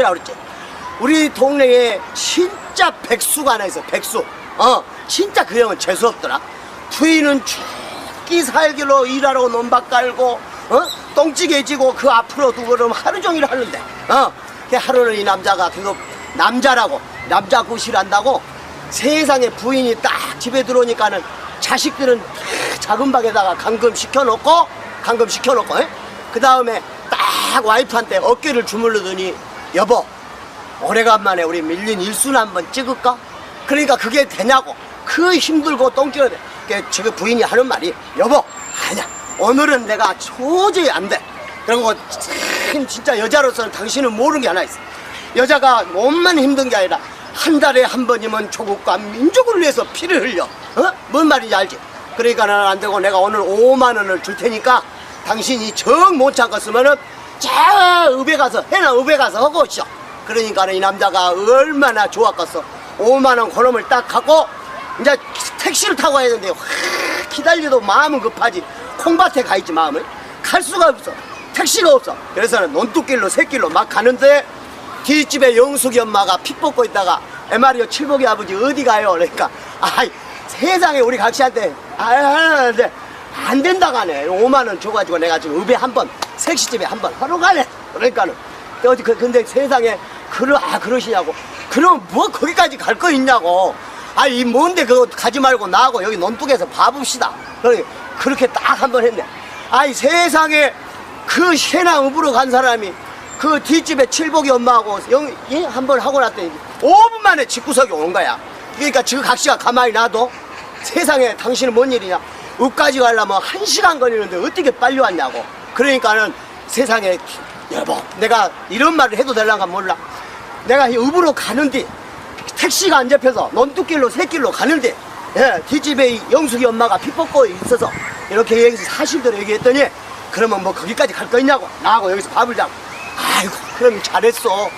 이라고 그랬지. 우리 동네에 진짜 백수가 하나 있어, 백수. 어, 진짜 그 형은 재수 없더라. 부인은 죽기 살기로 일하러 논밭 깔고, 어? 똥찌개 지고 그 앞으로 두고 그러면 하루 종일 하는데, 어? 그 하루는 이 남자가 그거 남자라고, 남자 구실한다고 세상에 부인이 딱 집에 들어오니까는 자식들은 다 작은 방에다가 감금 시켜놓고, 감금 시켜놓고, 그 다음에 딱 와이프한테 어깨를 주물르더니, 여보, 오래간만에 우리 밀린 일순 한번 찍을까? 그러니까 그게 되냐고. 그 힘들고. 그 지금 부인이 하는 말이 여보 아니야 오늘은 내가 도저히 안 돼. 그리고 참 진짜 여자로서는 당신은 모르는 게 하나 있어. 여자가 몸만 힘든 게 아니라 한 달에 한 번이면 조국과 민족을 위해서 피를 흘려. 어? 뭔 말인지 알지? 그러니까 나는 안 되고 내가 오늘 5만 원을 줄 테니까 당신이 정 못 참겠으면은 저 읍에 가서 해나 읍에 가서 하고 오시오. 그러니까 이 남자가 얼마나 좋았겠어. 5만 원 그놈을 딱 갖고 이제 택시를 타고 가야 되는데 확 기다려도 마음은 급하지. 콩밭에 가 있지 마음을. 갈 수가 없어. 택시가 없어. 그래서는 논뚝길로 새길로 막 가는데 뒷집에 영숙이 엄마가 피 뽑고 있다가 에마리오 칠복이 아버지 어디 가요? 그러니까 아이 세상에 우리 각시한테 아하는데 안 된다고 하네. 5만 원 줘가지고 내가 지금 읍에 한 번 색시집에 한 번 하러 가네. 그러니까는. 어디 그 근데 세상에 그러 아 그러시냐고. 그럼 뭐 거기까지 갈 거 있냐고. 아 이 뭔데 그거 가지 말고 나하고 여기 논뚝에서 봐봅시다. 그래 그렇게 딱 한 번 했네. 아이 세상에 그 해남 읍으로 간 사람이 그 뒷집에 칠복이 엄마하고 영, 예? 한번 하고 났더니 5분 만에 집구석에 온 거야. 그러니까 저 각시가 가만히 놔도 세상에 당신은 뭔 일이냐. 읍까지 가려면 한 시간 걸리는데 어떻게 빨리 왔냐고. 그러니까는 세상에 여보 내가 이런 말을 해도 될란가 몰라. 내가 이 읍으로 가는데 택시가 안 잡혀서 논뚝길로 새길로 가는데 예, 뒷집에 이 영숙이 엄마가 피 뽑고 있어서 이렇게 얘기해서 사실대로 얘기했더니 그러면 뭐 거기까지 갈 거 있냐고. 나하고 여기서 밥을 자고 아이고 그럼 잘했어.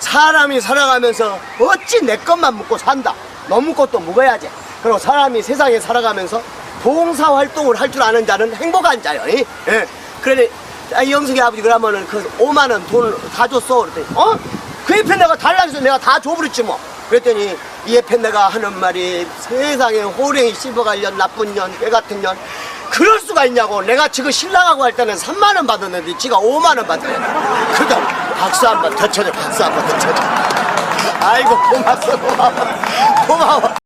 사람이 살아가면서 어찌 내 것만 먹고 산다. 너무 것도 먹어야지. 그리고 사람이 세상에 살아가면서 봉사 활동을 할 줄 아는 자는 행복한 자요. 이? 예. 그래 아, 이 영숙이 아버지 그러면은 그 5만 원 돈을 다 줬어. 그랬더니 어? 그 옆에 내가 달라서 내가 다 줘버렸지 뭐. 그랬더니 이 옆에 내가 하는 말이 세상에 호랭이 씹어갈 년 나쁜 년 개 같은 년. 그럴 수가 있냐고. 내가 지금 신랑하고 할 때는 3만 원 받았는데 지가 5만 원 받아요 그다 박수 한번 더 쳐줘 박수 한번 더 쳐줘. 아이고 고맙어 고마워. 고마워